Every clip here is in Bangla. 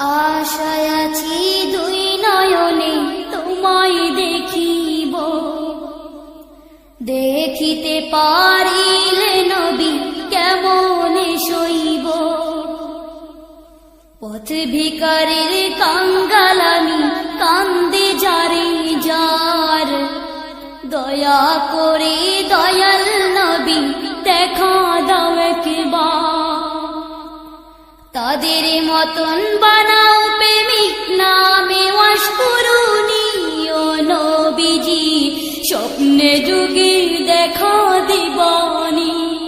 আশায় দুই নয়নে তোমায় দেখিব। দেখিতে পারিলে নবী কেমন সইব? পথ ভিকারের কাঙ্গালামি কান্দে যারে যার। দয়া করে দয়াল নবী, দেখা তাদের মতন বানাও প্রেমিক নামে ওয়াস ও নবীজি। স্বপ্নে যুগে দেখা দিবানি।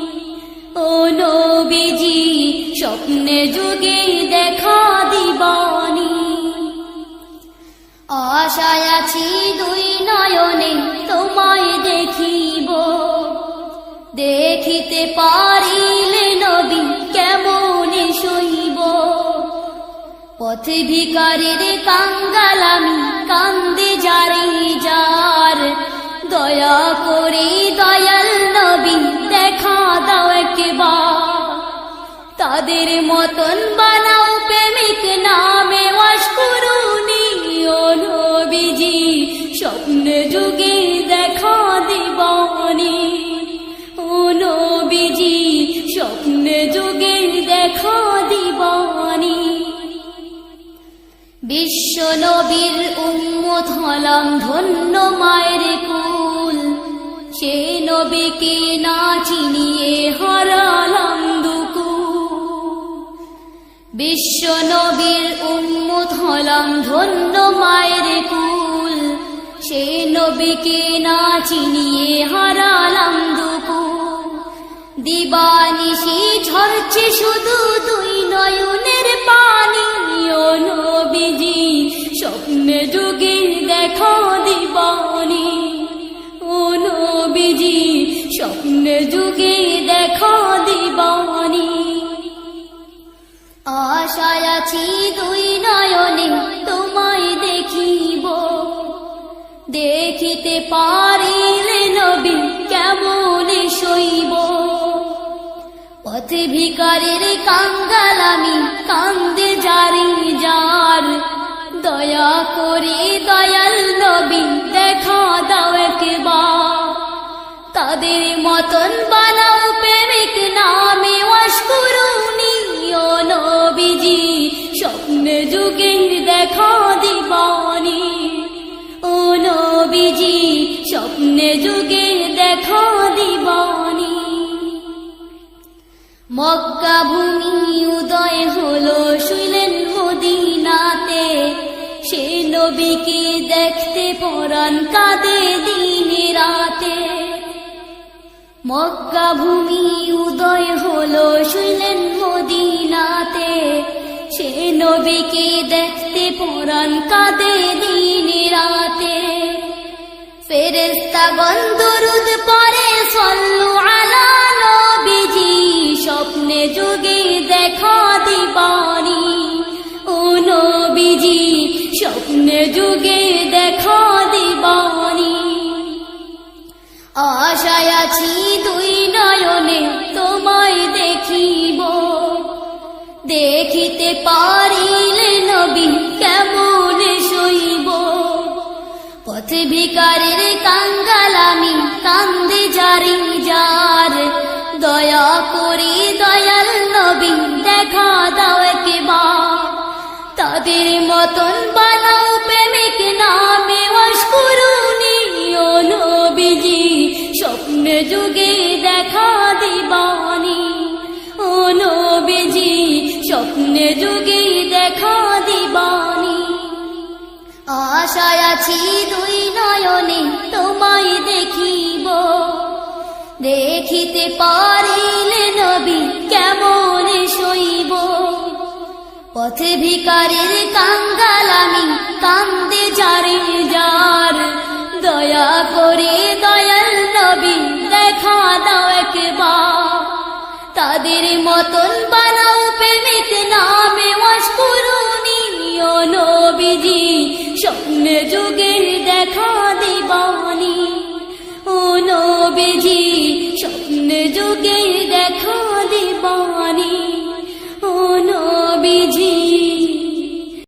ও নবীজি, স্বপ্নে যুগে দেখা দিবানি। আশায় আছি দুই নয়নে তোমায় দেখিব। দেখিতে পারিলে ভিকারের কাঙ্গালামি কান্দে যারে যার। দয়া করে দয়াল নবী, দেখা দাও একবার। তাদের মতন বানাও প্রেমিক নামে ওয়াস করুনি ও নবীজি স্বপ্নে যুগে দেখা দিবানি ও নবীজি, স্বপ্নে যুগে দেখা বিশ্ব নবীর উম্মত হলাম ধন্য মায়ের কুল। সে নবীকে না চিনিয়ে হারালাম দুকু বিশ্ব নবীর উম্মত হলাম ধন্য মায়ের কুল। সে নবীকে না চিনিয়ে হারালাম দুকুল। দিবানিশি ঝরছে শুধু দুই নয়নের পানি, ও স্বপ্নে যুগে দেখা দিবানি। ও স্বপ্নে যুগে দেখা দিবানি। আশায় আছি দুই নয়নে তোমায় দেখিব। দেখিতে পারিলে নবী কেমন সইব পথ ভিকারের কাঙ্গালামি কান্দে জারি দয়া করে, দয়াল নবী, দেখা দাও একবার। তাদের মতন বানাও প্রেমিক নামে ওয়াস করুনি ও নবীজি। স্বপ্নে যুগে দেখা দিবানি। ও নবীজি, স্বপ্নে যুগে দেখা দিবানি। মক্কা ভূমি উদয় কাঁদে দিনে রাতে। মক্কা ভূমি উদয় হলো, শুইলেন মদিনাতে। সে নবীকে দেখতে পরান কাঁদে দিনে রাতে। ফেরেস্তা গন্ধরুদ পরে, সল্লু আলা নবীজি, স্বপ্নে যুগে দেখা আশায় আছি দুই নয়নে তোমায় দেখিব। দেখিতে পারিলে নবী কেমন সইব? পথ ভিকারের কাঙ্গালামি কান্দে জারি যার। দয়া করে দয়াল নবী দেখা দাও একবার। তাদের মতন বানাও স্বপ্নে যুগে দেখা দিবানি। আশায় আছি দুই নয়নে তোমায় দেখিব। দেখিতে পারিলে নবী কেমন সইব পথে ভিকারের কাঙ্গালামি কান্দে যারে যার। দয়া করে দয়াল নবী দেখা দাও একবার। তাদের মতন নবীজি স্বপ্ন যুগে